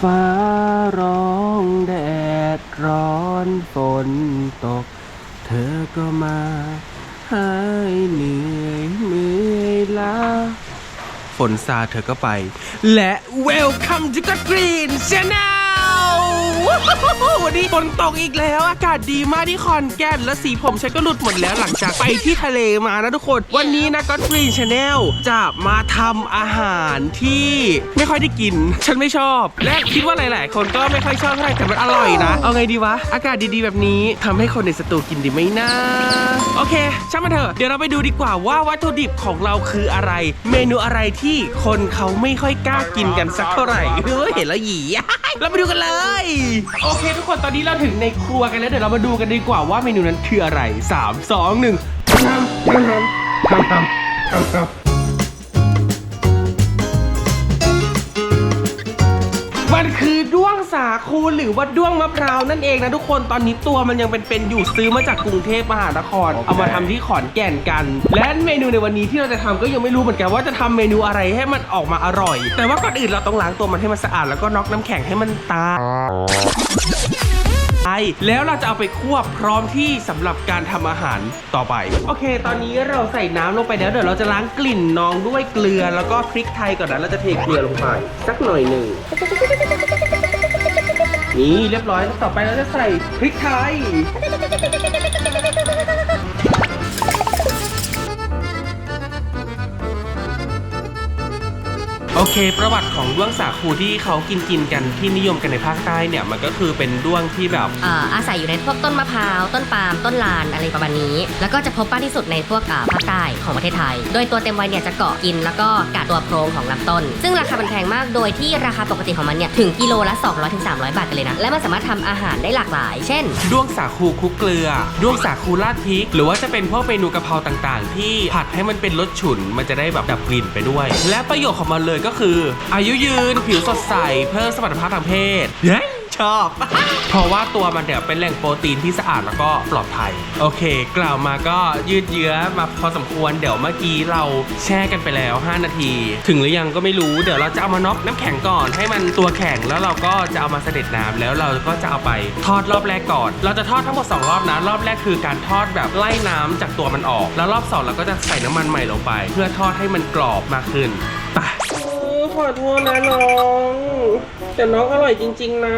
ฟ้าร้องแดดร้อนฝนตก เธอก็มาหายเหนื่อยเมื่อยล้าฝนซาเธอก็ไป และ Welcome to the Green Channel วันนี้ฝนตกอีกแล้วอากาศดีมากที่ขอนแก่นและสีผมฉันก็หลุดหมดแล้วหลังจากไปที่ทะเลมานะทุกคน วันนี้นะ God Green Channel จะมาทำอาหารที่ไม่ค่อยได้กิน ฉันไม่ชอบ และคิดว่าหลาย ๆ คนก็ไม่ค่อยชอบเท่าไหร่แต่มันอร่อยนะ เอาไงดีวะ อากาศดี ๆ แบบนี้ทำให้คนในสตูกินดีไหมนะ โอเค ช่างมันเถอะ เดี๋ยวเราไปดูดีกว่าว่าวัตถุดิบของเราคืออะไร เมนูอะไรที่คนเขาไม่ค่อยกล้ากินกันสักเท่าไหร่เฮ้ยเห็นแล้วหยีเราไปดูกันเลยโอเค ทุกคนตอนนี้เราถึงในครัวกันแล้วเดี๋ยวเรามาดูกันดีกว่าว่าเมนูนั้นคืออะไร 3 2 1ทำทำทำทำทำทำ มันคือด้วงสาคูหรือว่าด้วงมะพร้าวนั่นเองนะทุกคนตอนนี้ตัวมันยังเป็นเป็นๆอยู่ซื้อมาจากกรุงเทพมหานคร เอามาทำที่ขอนแก่นกัน และเมนูในวันนี้ที่เราจะทำก็ยังไม่รู้เหมือนกันว่าจะทำเมนูอะไรให้มันออกมาอร่อย แต่ว่าก่อนอื่นเราต้องล้างตัวมันให้มันสะอาดแล้วก็น็อกน้ำแข็งให้มันตายไป แล้วเราจะเอาไปคั่วพร้อมที่สำหรับการทำอาหารต่อไป โอเค ตอนนี้เราใส่น้ำลงไปแล้วเดี๋ยวเราจะล้างกลิ่นน้องด้วยเกลือแล้วก็พริกไทยก่อนนะเราจะเทเกลือลงไปสักหน่อยหนึ่งนี่เรียบร้อยแล้วต่อไปเราจะใส่พริกไทย ประวัติของด้วงสาคูที่เขากินกินๆกันที่นิยมกันในภาคใต้เนี่ยมันก็คือเป็นด้วงที่แบบ เอ่ออาศัยอยู่ในพวกต้นมะพร้าว ต้นปาล์มต้นลานอะไรประมาณนี้ แล้วก็จะพบมากที่สุดในพวกอ่าภาคใต้ของประเทศไทย โดยตัวเต็มวัยเนี่ยจะเกาะกินแล้วก็กัดตัวโพรงของลำต้น ซึ่งราคามันแพงมากโดยที่ราคาปกติของมันเนี่ยถึงกิโลละ 200-300 บาทกันเลยนะ และมันสามารถทำอาหารได้หลากหลาย เช่น ด้วงสาคูคลุกเกลือ ด้วงสาคูราดพริก หรือว่าจะเป็นพวกเมนูกะเพราต่างๆ ที่ผัดให้มันเป็นรสฉุน มันจะได้แบบดับกลิ่นไปด้วย และประโยชน์ของมันเลยก็คืออายุยืนผิวสดใส เพิ่มสมรรถภาพทางเพศเย้ชอบ เพราะว่าตัวมันเนี่ยเป็นแหล่งโปรตีนที่สะอาดแล้วก็ปลอดภัย โอเค กล่าวมาก็ยืดเยื้อมาพอสมควรเดี๋ยวเมื่อกี้เราแช่กันไปแล้ว 5 นาที ถึงหรือยังก็ไม่รู้เดี๋ยวเราจะเอามาน็อกน้ำแข็งก่อนให้มันตัวแข็งแล้วเราก็จะเอามาเสด็จน้ำแล้วเราก็จะเอาไปทอดรอบแรกก่อน เราจะทอดทั้งหมด 2 รอบนะ รอบแรกคือการทอดแบบไล่น้ำจากตัวมันออก แล้วรอบสองเราก็จะใส่น้ำมันใหม่ลงไป เพื่อทอดให้มันกรอบมากขึ้นไป ขอโทษนะน้อง แต่น้องอร่อยจริง ๆ นะ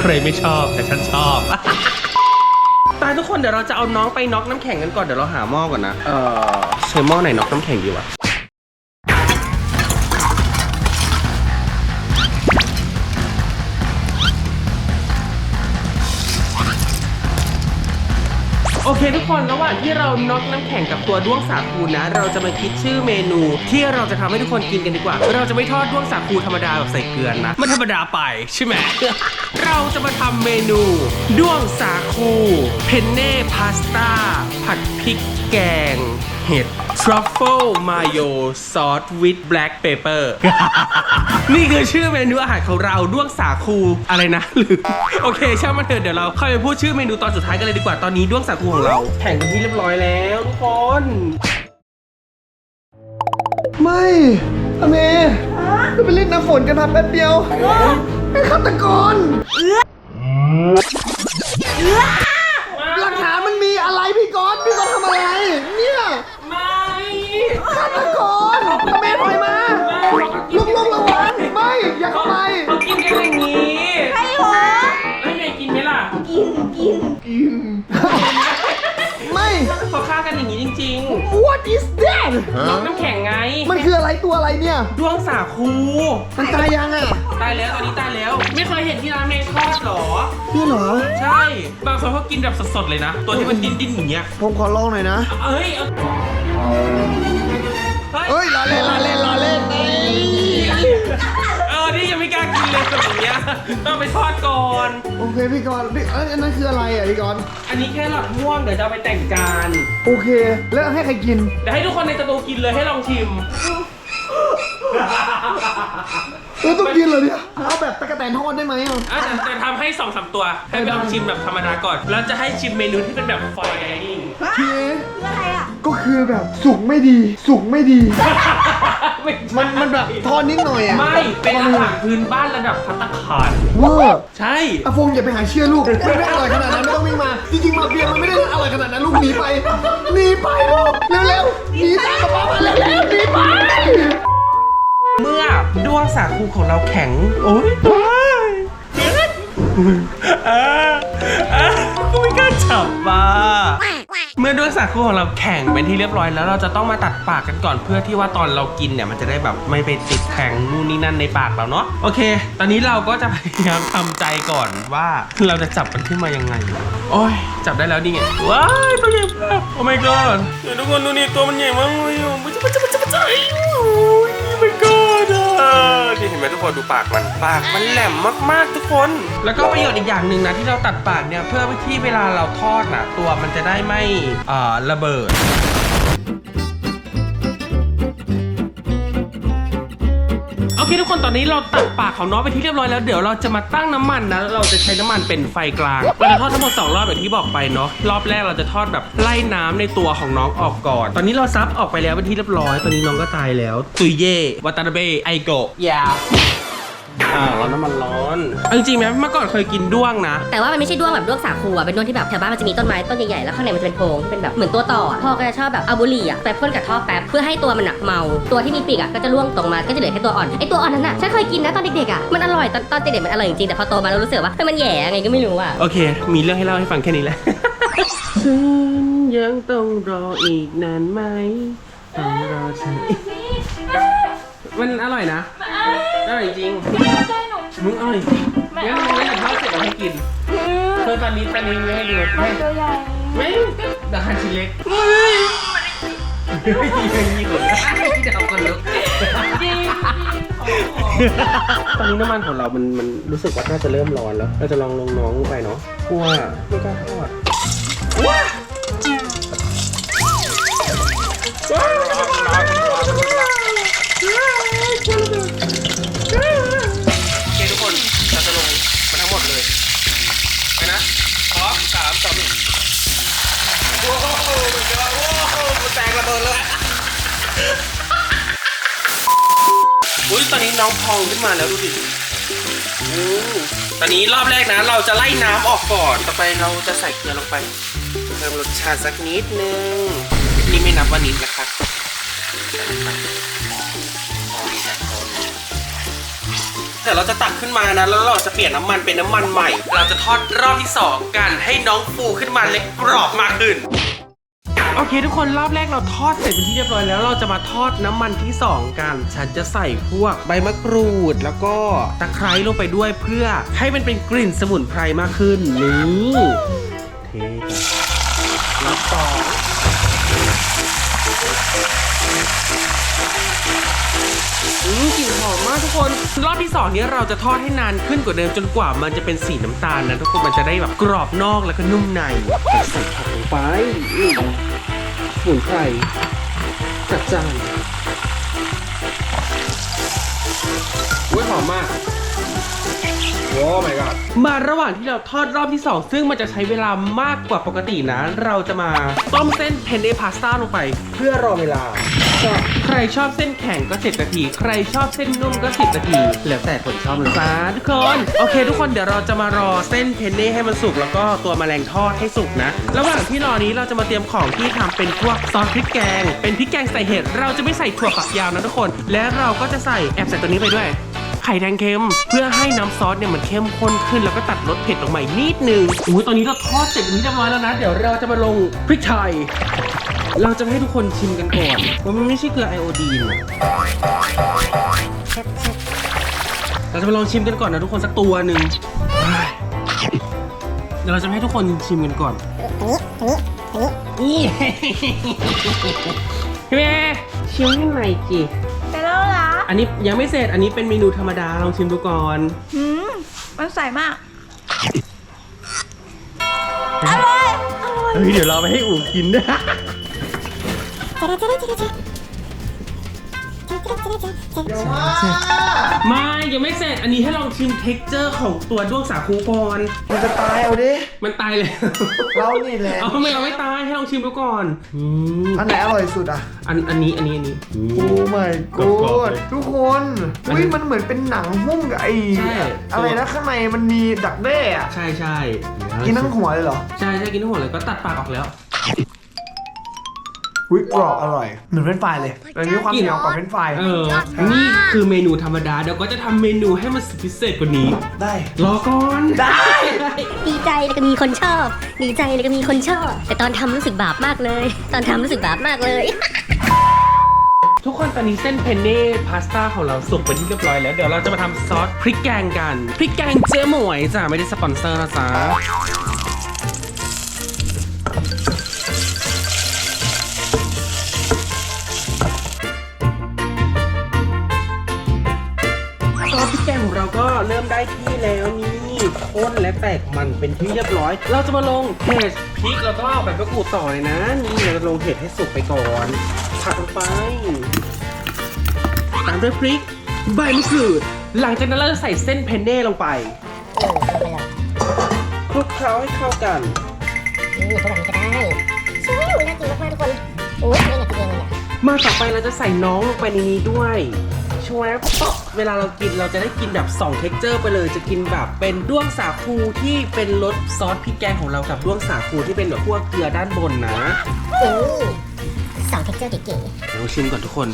ใครไม่ชอบแต่ฉันชอบ ตายทุกคนเดี๋ยวเราจะเอาน้องไปน็อกน้ำแข็งกันก่อนเดี๋ยวเราหาหม้อก่อนนะ เออใช้หม้อไหนน็อกน้ำแข็งดีวะ อเคทุกคนระหว่างที่เราน็อกน้ำแข็งกับตัวด้วงสาคูนะ เราจะมาคิดชื่อเมนู ที่เราจะทำให้ทุกคนกินกันดีกว่า เราจะไม่ทอดด้วงสาคูธรรมดาแบบใส่เกลือนะมันธรรมดาไปใช่ไหม เราจะมาทำเมนู ด้วงสาคูเพนเน่พาสต้าผัดพริกแกง เห็ดทรัฟเฟิลมาโยซอสวิ h แบล็กเปเปอร์นี่คือชื่อเมนูอาหารของเราด้วงสาคูอะไรนะหรือโอเคช่างมันเถอะเดี๋ยวเราค่อยไปพูดชื่อเมนูตอนสุดท้ายกันเลยดีกว่าตอนนี้ด้วงสาคูของเราแข่งกันที่เรียบร้อยแล้วทุกคนไม่อเมย์จะไปเล่นน้ำฝนกันมาแป๊บเดียวไอ้ฆาตกรหลักฐานมันมีอะไรพี่กอนพี่กอนทำอะไร เขาฆ่ากันอย่างนี้จริง What is that ๆ น้องน้ำแข็งไง มันคืออะไรตัวอะไรเนี่ยด้วงสาคู มันตายยังอะตายแล้วตอนนี้ตายแล้ว ไม่เคยเห็นที่ร้านเมงทอดเหรอพี่เหรอ ใช่ บางคนเขากินแบบสดๆเลยนะ ตัวที่มันดิ้นดิ้นๆอย่างเงี้ย ผมขอลองหน่อยนะ เอ้ยเอาเฮ้ย เฮ้ยรอเล่นรอเล่นรอเล่นเอ้ากินเลยแบบเนี้ยต้องไปทอดก่อน โอเคพี่กรณ์พี่เอ้ยอันนั้นคืออะไรอะพี่กรณ์อันนี้แค่หลอดม่วงเดี๋ยวจะเอาไปแต่งจานโอเค แล้วให้ใครกิน เดี๋ยวให้ทุกคนในสตูกินเลยให้ลองชิม เออต้องกินเลยเนี่ยเอาแบบตะกะแตนทอดได้ไหมอะ อะแต่แต่ทำให้สองสามตัว ให้ไปลองชิมแบบธรรมดาก่อน แล้วจะให้ชิมเมนูที่เป็นแบบไฟไดนิ่งพี่เอก็คือแบบสุกไม่ดี สุกไม่ดีไม่มันมันแบบทอดนิดหน่อยอะไม่เป็นอาหารพื้นบ้านระดับพัตตาคารเวอร์ใช่อาฟงอย่าไปหาเชื่อลูกมันไม่อร่อยขนาดนั้นไม่ต้องวิ่งมา จริงๆมาเพียงมันไม่ได้อร่อยขนาดนั้นลูกหนีไปหนีไปลูกเร็วๆหนีตามกระเป๋ามาเร็วๆหนีไปเมื่อด้วงสาคูของเราแข็งโอ๊ยอ่าอ่ากูไม่กล้าจับมา เมื่อด้วงสาคูของเราแข็งเป็นที่เรียบร้อยแล้วเราจะต้องมาตัดปากกันก่อนเพื่อที่ว่าตอนเรากินเนี่ยมันจะได้แบบไม่ไปติดแข็งนู่นนี่นั่นในปากเราเนาะโอเค ตอนนี้เราก็จะพยายามทำใจก่อนว่าเราจะจับมันขึ้นมายังไง โอ้ยจับได้แล้วนี่ไงว้ายตัวใหญ่มากโอ้ my god เดี๋ยวทุกคนดูนี่ตัวมันใหญ่มากเลยอะมันจะมันจะมันจะมันจะ อนี่เห็นไหมทุกคนดูปากมันปากมันแหลมมากๆทุกคน แล้วก็ประโยชน์อีกอย่างหนึ่งนะที่เราตัดปากเนี่ยเพื่อที่เวลาเราทอดนะตัวมันจะได้ไม่เอ่อระเบิด โอเคทุกคนตอนนี้เราตัดปากของน้องไปที่เรียบร้อยแล้วเดี๋ยวเราจะมาตั้งน้ำมันนะเราจะใช้น้ำมันเป็นไฟกลางเราจะทอดทั้งหมด2รอบอย่างที่บอกไปเนาะรอบแรกเราจะทอดแบบไล่น้ำในตัวของน้องออกก่อน ตอนนี้เราซับออกไปแล้วเป็นที่เรียบร้อย ตอนนี้น้องก็ตายแล้ว ตุยเย่วัตานาเบะไอโกะยาอ่า ร้อนน้ำมันร้อนเอาจริงๆไหมเมื่อก่อนเคยกินด้วงนะ แต่ว่ามันไม่ใช่ด้วงแบบด้วงสาคูอะเป็นด้วงที่แบบแถวบ้านมันจะมีต้นไม้ต้นใหญ่ๆแล้วข้างในมันจะเป็นโพรงที่เป็นแบบเหมือนตัวต่ออะพ่อก็จะชอบแบบเอาบุหรี่อะไปพ่นกับท่อแป๊บเพื่อให้ตัวมันหนักเมา ตัวที่มีปีกอะก็จะร่วงตรงมาก็จะเหลือแค่ตัวอ่อนไอตัวอ่อนนั้นอะฉันเคยกินนะตอนเด็กๆอะมันอร่อยตอนตอนเด็กๆมันอร่อยจริงๆแต่พอโตมาแล้วรู้สึกว่าเฮ้ยมันแหย่ไงก็ไม่รู้อะโอเค มีเรื่องให้เล่าให้ฟังแค่นี้แหละ ฉันยังต้องรออีกนานไหมต้องรอเธออีก มันอร่อยนะอร่อยจริงมึงอร่อยงั้นมึงงั้นเดี๋ยวทอดเสร็จแล้วให้กินเธอตอนนี้ตอนนี้ไม่ให้ดูไม่ตัวใหญ่ไม่เดี๋ยวหั่นชิ้นเล็กเฮ้ยยี่คนที่จะเอาคนลุกตอนนี้น้ำมันของเรา มัน มันรู้สึกว่าน่าจะเริ่มร้อนแล้ว เราจะลองลงน้องลงไปเนาะกลัวไม่กล้าทอดว้า อมสามสองหนึ่งโอ้โหมันจะโอ้โหมันแตกระเบิดเลยอุ้ยตอนนี้น้องพองขึ้นมาแล้วดูดิอือตอนนี้รอบแรกนะ เราจะไล่น้ำออกก่อน ต่อไปเราจะใส่เกลือลงไป เพิ่มรสชาติสักนิดนึง นี่ไม่นับว่านิดนะคะ เดี๋ยวเราจะตักขึ้นมานะ แล้วเราจะเปลี่ยนน้ำมันเป็นน้ำมันใหม่ เราจะทอดรอบที่สองกันให้น้องฟูขึ้นมาเล็กกรอบมากขึ้นโอเคทุกคนรอบแรกเราทอดเสร็จเป็นที่เรียบร้อยแล้วเราจะมาทอดน้ำมันที่ 2 กัน ฉันจะใส่พวกใบมะกรูด แล้วก็ตะไคร้ลงไปด้วยเพื่อให้มันเป็นกลิ่นสมุนไพรมากขึ้นนี่เทนแล้วต่อ อืมกลิ่นหอมมากทุกคน รอบที่สองนี้เราจะทอดให้นานขึ้นกว่าเดิมจนกว่ามันจะเป็นสีน้ำตาลนะทุกคนมันจะได้แบบกรอบนอกแล้วก็นุ่มในใส่ผักลงไปอืมสมุนไพรจัดจ้านอุ้ยหอมมากโอ้ my god มาระหว่างที่เราทอดรอบที่ 2 ซึ่งมันจะใช้เวลามากกว่าปกตินะ เราจะมาต้มเส้นเพนเนพาสต้าลงไป เพื่อรอเวลา ใครชอบเส้นแข็งก็ 10 นาที ใครชอบเส้นนุ่มก็ 10 นาที แล้วแต่คนชอบเลยจ้าทุกคน โอเค ทุกคนเดี๋ยวเราจะมารอเส้นเพนเน่ให้มันสุกแล้วก็ตัวแมลงทอดให้สุกนะ ระหว่างที่รอนี้เราจะมาเตรียมของที่ทำเป็นพวกซอสพริกแกง เป็นพริกแกงใส่เห็ด เราจะไม่ใส่ถั่วฝักยาวนะทุกคน และเราก็จะใส่แอบใส่ตัวนี้ไปด้วยไข่แดงเค็มเพื่อให้น้ำซอสเนี่ยมันเข้มข้นขึ้นแล้วก็ตัดรสเผ็ดลงมาอีกนิดนึงโอ้ยตอนนี้เราทอดเสร็จนที่เรียบร้อยแล้วนะ เดี๋ยวเราจะมาลงพริกไทย เราจะให้ทุกคนชิมกันก่อนว่ามันไม่ใช่เกลือไอโอดีนเราจะมาลองชิมกันก่อนนะทุกคนสักตัวหนึ่งเดี๋ยวเราจะให้ทุกคนชิมกันก่อนนี่พี่เมย์ชิมให้หน่อยจีไปแล้วเหรออันนี้ยังไม่เสร็จอันนี้เป็นเมนูธรรมดาลองชิมดูก่อนหืมมันใสมากอร่อยอร่อยเฮ้ยเดี๋ยวเราไปให้อู๋กินนะ เดี๋ยวมาไม่ยังไม่เสร็จอันนี้ให้ลองชิมเท็กเจอร์ของตัวด้วงสาคูก่อนมันจะตายเอาดิ มันตายเลย เรานี่แหละ เอาทำไมเราไม่ตายให้ลองชิมดูก่อนอืมอันไหนอร่อยสุดอะ อันอันนี้อันนี้อันนี้ โอ้ my กรอบๆ god เลยทุกคนอันอุ้ยนี้มันเหมือนเป็นหนังหุ้มกับไอ้ใช่ อะไรนะข้างในมันมีดักแด้อะใช่ใช่กินทั้งหัวเลยเหรอ ใช่ใช่กินทั้งหัวเลยก็ตัดปากออกแล้ว อุ้ยกรอบอร่อย เหมือนเฟรนช์ฟรายเลยมันมีความเหนียวกว่าเฟรนช์ฟรายเออ นี่คือเมนูธรรมดา เดี๋ยวก็จะทำเมนูให้มันสุดพิเศษกว่านี้ ได้ รอก่อน ได้ ดีใจแล้วก็มีคนชอบ ดีใจแล้วก็มีคนชอบ แต่ตอนทำรู้สึกบาปมากเลย ตอนทำรู้สึกบาปมากเลย ทุกคนตอนนี้เส้นเพนเน่พาสต้าของเราสุกเป็นที่เรียบร้อยแล้ว เดี๋ยวเราจะมาทำซอสพริกแกงกัน พริกแกงเจ๊หมวยจ้ะไม่ได้สปอนเซอร์นะจ๊ะ ราก็เริ่มได้ที่แล้วนี่ข้นและแตกมันเป็นที่เรียบร้อย เราจะมาลงเห็ดพริกแล้วก็ใบมะกรูดต่อเลยนะ นี่เราจะลงเห็ดให้สุกไปก่อนผัดลงไปตามด้วยพริกใบมะกรูดหลังจากนั้นเราจะใส่เส้นเพนเน่ลงไปคลุกเคล้าให้เข้ากันนี่เขาแบบนี้ก็ได้ชิวน่ากินมากๆทุกคนโอ้ยไม่อยากกินเองเลยเนี่ยมาต่อไปเราจะใส่น้องลงไปในนี้ด้วย ชวบป๊อกเวลาเรากินเราจะได้กินแบบ2เท็กเจอร์ไปเลยจะกินแบบเป็นด้วงสาคูที่เป็นรสซอสพริกแกงของเรากับด้วงสาคูที่เป็นแบบพวกเกลือด้านบนนะอือสองเท็กเจอร์เก๋เราชิมก่อนทุกคน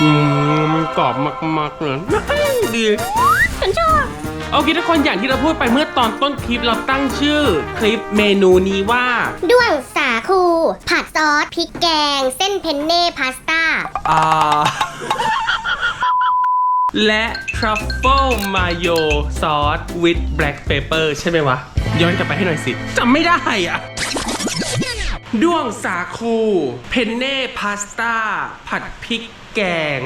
อืมมันกรอบมากๆเลยดีๆฉันชอบโอเคทุกคนอย่างที่เราพูดไปเมื่อตอนต้นคลิปเราตั้งชื่อ คลิปเมนูนี้ว่าด้วงสาคู ผัดซอสพริกแกง เส้นเพนเน่พาส อ่า และ truffle mayo sauce with black pepper ใช่ไหมวะ ย้อนกลับไปให้หน่อยสิจำไม่ได้อะด้วงสาคู เพนเน่พาสต้า ผัดพริก แกง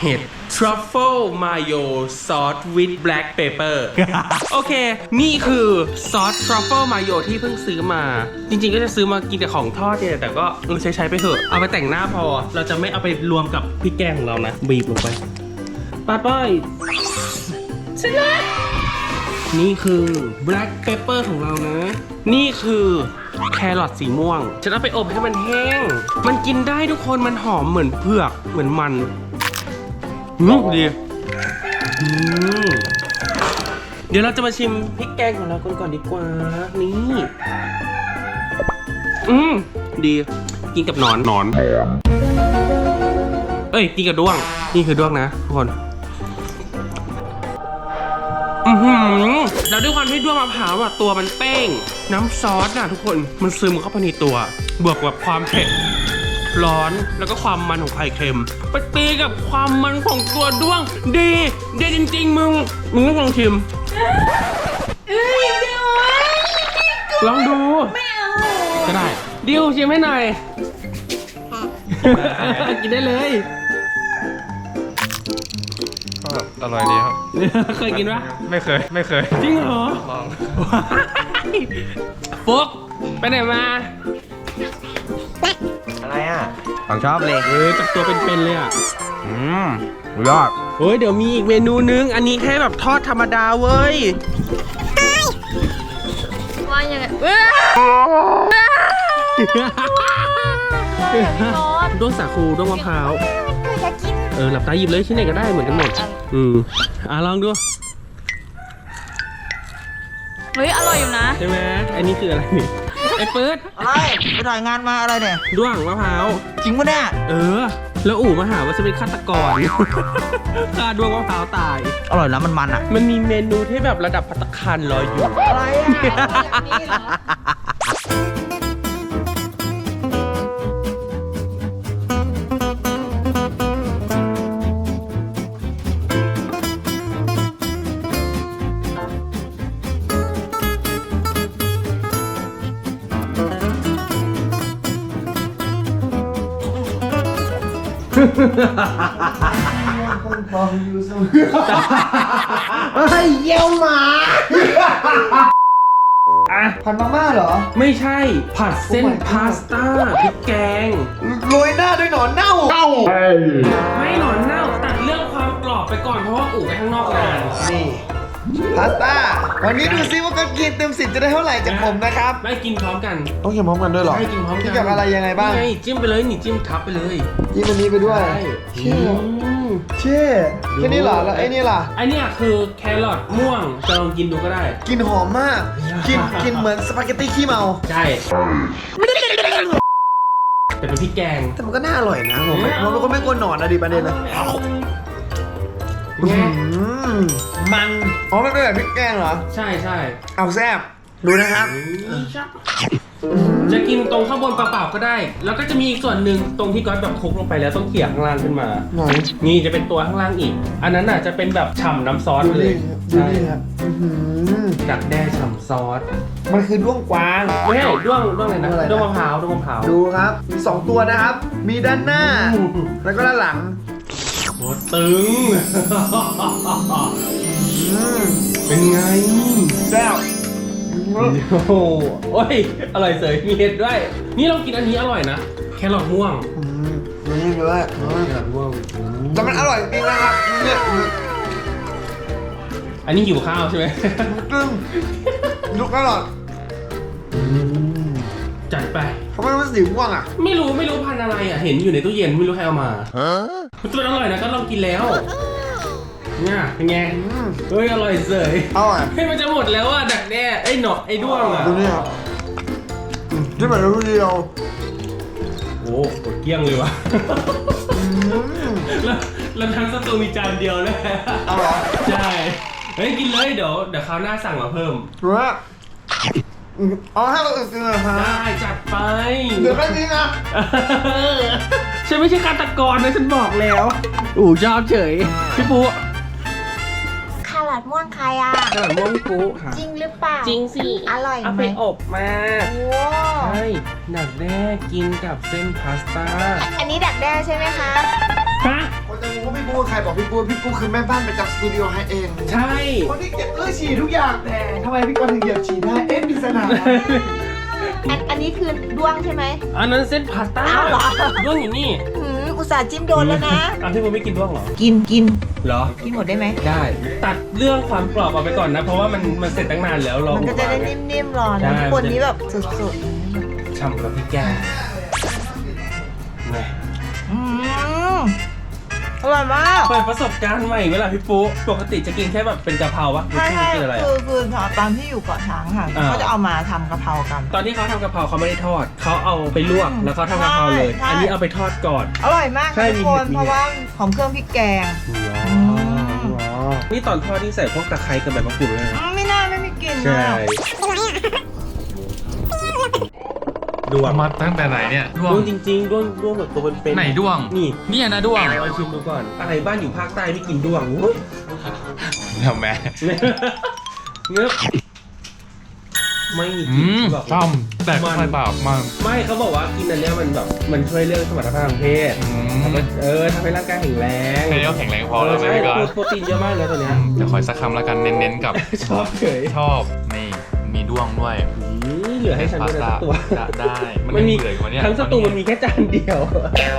เห็ด truffle mayo sauce with black pepper โอเค นี่คือซอส truffle mayo ที่เพิ่งซื้อมา จริงๆ ก็จะซื้อมากินแต่ของทอดเนี่ยแต่ก็เออใช้ใช้ๆไปเถอะ เอาไปแต่งหน้าพอ เราจะไม่เอาไปรวมกับพริกแกงของเรานะ บีบลงไปปาป้ายเสร็จแล้วนี่คือ black pepper ของเรานะ นี่คือ แครอทสีม่วงฉันเอาไปอบให้มันแห้ง มันกินได้ทุกคนมันหอมเหมือนเผือกเหมือนมันอืมดีอืมเดี๋ยวเราจะมาชิมพริกแกงของเรากันก่อนดีกว่า นี่ อืมดี กินกับหนอนหนอน เอ้ย กินกับด้วง นี่คือด้วงนะทุกคน แล้วด้วยความที่ด้วงมะพร้าวอะตัวมันเป้ง น้ำซอสน่ะทุกคนมันซึมเข้าไปในตัวบวกกับความเผ็ดร้อนแล้วก็ความมันของไข่เค็มไปตีกับความมันของตัวด้วง ดีดีจริง ๆ มึง มึงต้องลองชิมลองดูไม่เอาก็ได้ ดิวชิมให้หน่อย กินได้เลย อร่อยดีครับ เคยกินปะไม่เคย ไม่เคย จริงเหรอลอง ฟุกไปไหนมาอะไรอะของชอบเลย เออจากตัวเป็นๆเลยอะอืมยอดเฮ้ยเดี๋ยวมีอีกเมนูนึง อันนี้แค่แบบทอดธรรมดาเว้ย ว่ายังไงเว้ยพี่โน้ตด้วงสาคูด้วงมะพร้าวอยากกิน เออหลับตาหยิบเลยชิ้นไหนก็ได้เหมือนกันหมด อืมอะลองดู เฮ้ยอร่อยอยู่นะใช่ไหมอันนี้คืออะไรนี่ไอ้เปิดอะไรไปถ่ายงานมาอะไรเนี่ย ด้วงมะพร้าว จริงปะเนี่ย เออ แล้วอู่มาหาว่าจะเป็นฆาตกร ฆ่าด้วงมะพร้าวตาย อร่อยนะมันมันอะ มันมีเมนูที่แบบระดับพัตตาคารรออยู่ อะไรอะเฮ้ยเยี่ยวหมาอะผัดมาม่าเหรอ ไม่ใช่ผัดเส้น Oh my god พาสต้าพริกแกง โรยหน้าด้วยหนอนเน่าเน่าไม่หนอนเน่าตัดเรื่องความกรอบไปก่อนเพราะว่าอู่ไปข้างนอกนานนี่ พาสต้า วันนี้ดูซิว่าก็กินเต็มสิบจะได้เท่าไหร่จากผมนะครับ ได้กินพร้อมกันต้องกินพร้อมกันด้วยเหรอ ได้กินพร้อมกันกินกับอะไรยังไงบ้าง นี่จิ้มไปเลยนี่จิ้มทับไปเลยกินอันนี้ไปด้วยใช่เชี่ยอืมเช่แค่นี้เหรอแล้วไอ้นี่ล่ะ ไอเนี่ยคือแครอทม่วงจะลองกินดูก็ได้กินหอมมาก กินกินเหมือนสปาเกตตี้ขี้เมา ใช่ แต่เป็นพริกแกงแต่มันก็น่าอร่อยนะผมผมเป็นคนไม่กลัวหนอนนะดิประเด็นนะ ไงอืมมันอ๋อมันเป็นแบบพริกแกงเหรอ ใช่ใช่เอาแซ่บดูนะครับ จะกินตรงข้างบนเปล่าๆก็ได้ แล้วก็จะมีอีกส่วนหนึ่งตรงที่ก้อยแบบคลุกลงไปแล้วต้องเขี่ยข้างล่างขึ้นมา ไหนนี่จะเป็นตัวข้างล่างอีก อันนั้นน่ะจะเป็นแบบฉ่ำน้ำซอสดูเลดิยดูใช่ดิครับอื้อหือดักแด้ฉ่ำซอสมันคือด้วงกวาง ไม่ใช่ด้วงด้วงอะไรนะด้วงอะไรนะด้วงมะพร้าวด้วงมะพร้าว ดูครับมีสองตัวนะครับ มีด้านหน้า แล้วก็ด้านหลัง โคตรตึงอืมเป็นไงแซ่บโอ้โหโอ้ย อร่อยเสยมีเห็ดด้วย นี่เรากินอันนี้อร่อยนะ แครอทม่วงอืมนี่เลยอืมแครอทม่วงแต่มันอร่อยจริงนะครับเนี่ยอันนี้หิวข้าวใช่ไหมตึ้งลูกอร่อยจัดไปทำไมมันสีม่วงอะ ไม่รู้ไม่รู้พันธุ์อะไรอะ เห็นอยู่ในตู้เย็นไม่รู้ใครเอามา มันจะเป็นอร่อยนะก็ลองกินแล้ว เนี่ยเป็นไงอืมเฮ้ยอร่อยเสยอร่อยเฮ้ยมันจะหมดแล้วอะดักแด้ไอ้หนอกไอ้ด้วงอะดูนี่ครับที่แบบรู้เดียวโอ้โหหมดเกลี้ยงเลยว่ะอืมแล้วแล้วทั้งสตูมีจานเดียวเลยเอาเหรอใช่เฮ้ยกินเลยเดี๋ยวเดี๋ยวคราวหน้าสั่งมาเพิ่มดูว่าเอาให้เราอื่นกินเลยครับได้จัดไป เดี๋ยวแค่นี้นะ ฉันไม่ใช่ฆาตกรนะฉันบอกแล้ว อู๋ชอบเฉย พี่ปุ๊คาราดม่วงใครอะ ขนาดม่วงพี่ปุ๊ค่ะ จริงหรือเปล่า จริงสิอร่อยเอาไหไปมอบมาโอ้ใช่หนักแด้กินกับเส้นพาสต้า อันนี้ดักแด้ใช่ไหมคะ ฮะ คนจะงงว่าพี่ปูใครบอกพี่ปูพี่ปูคือแม่บ้านประจำสตูดิโอให้เองใช่ คนที่เก็บเลือดฉี่ทุกอย่างแต่ทำไมพี่กรณ์ถึงเหยียบฉี่ได้ เอ๊ะปริศนา อันอันนี้คือด้วงใช่ไหม อันนั้นเส้นพาสต้าอ้าวเหรอ ด้วงอยู่นี่หืมอุตส่าห์จิ้มโดนแล้วนะอ้าวพี่ปุ๊ไม่กินด้วงเหรอ กินกินเหรอ กินหมดได้ไหม ได้ ตัดเรื่องความกรอบออกไปก่อนนะ เพราะว่ามันมันเสร็จตั้งนานแล้วรอมันก็จะได้อุปกรณ์นิ่มๆหรอใช่นะคนนี้แบบสุดฉ่ำกับพี่แกงไงๆอืม อร่อยมากเปิดประสบการณ์ใหม่เวลาพี่ปุ๊ปกติจะกินแค่แบบเป็นกะเพราวะหรือใช่ใช่กินอะไรอะ คือคือตอนที่อยู่เกาะช้างค่ะอ่า เขาจะเอามาทำกะเพรากัน ตอนที่เขาทำกะเพราเขาไม่ได้ทอด เขาเอาไปลวกอืมแล้วเขาทำกะเพราเลย ใช่ อันนี้เอาไปทอดก่อน อร่อยมากใช่ทุกคนมีเห็ดมีเห็ดเพราะว่าหอมเครื่องพริกแกงนี่ตอนทอดที่ใส่พวกตะไคร้กับใบมะกรูดด้วยนะอืมไม่น่าไม่มีกลิ่นใช่อะ ดวงมาตั้งแต่ไหนเนี่ยด้วดงวงจริงๆดวงดวงแบบตัวเป็นๆไหนด้วงนี่เนี่ยนะด้วงลองชิมดูก่อนอะไรบ้านอยู่ภาคใต้ไม่กินด้วงอุ๊ยทำไมเงือบไม่มีกอืลิ่นมที่แบบช่ำแต่ก็ไม่บาปมากไม่เขาบอกว่ากินอันเนี้ยมันแบบมันช่วยเรื่องสมรรถภาพทางเพศอืมแล้วก็เออทำให้ร่างกายแข็งแรงแค่นี้ก็แข็งแรงพอแล้วใช่ใช่ไหมก่อนโปรตีนเยอะมากเลยตัวเนี้ยจะขออีกสักคำแล้วกันเน้นๆกับชอบเฉยชอบนี่มีด้วงด้วยนี่ เหลือให้ฉันพาด้สวยนะต้าตัวได้ได้มันมันมีเหลืออยู่วะเนี่ยทั้งสตูมันมีแค่จานเดียว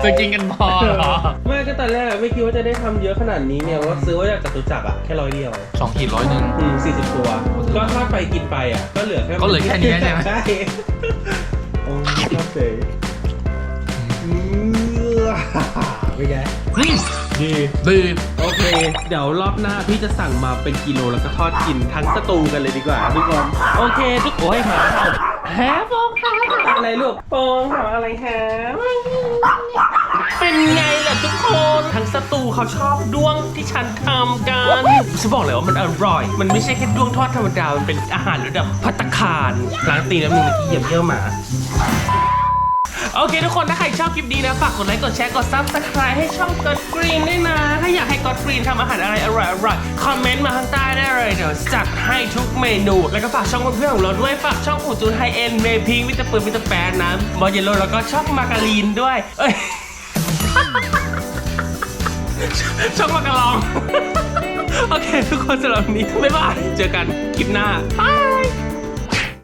จะกินกันพอเหรอไม่ก็ตอนแรกอะไม่คิดว่าจะได้ทำเยอะขนาดนี้เนี่ยว่าซื้อว่าจากจตุจักรอะแค่ร้อยเดียวสองขีดร้อยหนึ่งอืมสี่สิบตัว ก็ทอดไปกินไปอะก็เหลือแค่ก็เหลือแค่นี้ใช่ไหมใช่โอ้ชอบเฉยอือเป็นไงอืมดีดีโอเค เดี๋ยวรอบหน้าพี่จะสั่งมาเป็นกิโลแล้วก็ทอดกินทั้งสตูกันเลยดีกว่าทุกคนโอเคทุกโอ้ยหา แฮปองค่ะอะไรลูกปองทำอะไรแฮเป็นไงล่ะทุกคน ทั้งสตูเขาชอบด้วงที่ฉันทำกันฉันบอกเลยว่ามันอร่อย มันไม่ใช่แค่ด้วงทอดธรรมดา มันเป็นอาหารระดับพัตตาคารล้างตีนแล้วมีเมื่อกี้เหยียบเยี่ยวหมา โอเคทุกคนถ้าใครชอบคลิปนี้นะฝากกดไลค์กดแชร์กดซับสไคร b e ให้ช่องกดกรีนด้วยนะ ถ้าอยากให้กดกรีนทำอาหารอะไรอร่อยๆคอมเมนต์มาข้างใต้ได้เลยเดี๋ยวจัดให้ทุกเมนู แล้วก็ฝากช่องเพื่อนๆของเราด้วยฝากช่องอูจูนไฮเอ็นเมพิงวิตาปืนวิตาแปนนะบอลเยลโลแล้วก็ช่องมาการีนด้วยเอ้ยช่องมากระลอง โอเค ทุกคนสำหรับวันนี้ บ๊ายบาย เจอกันคลิปหน้าบาย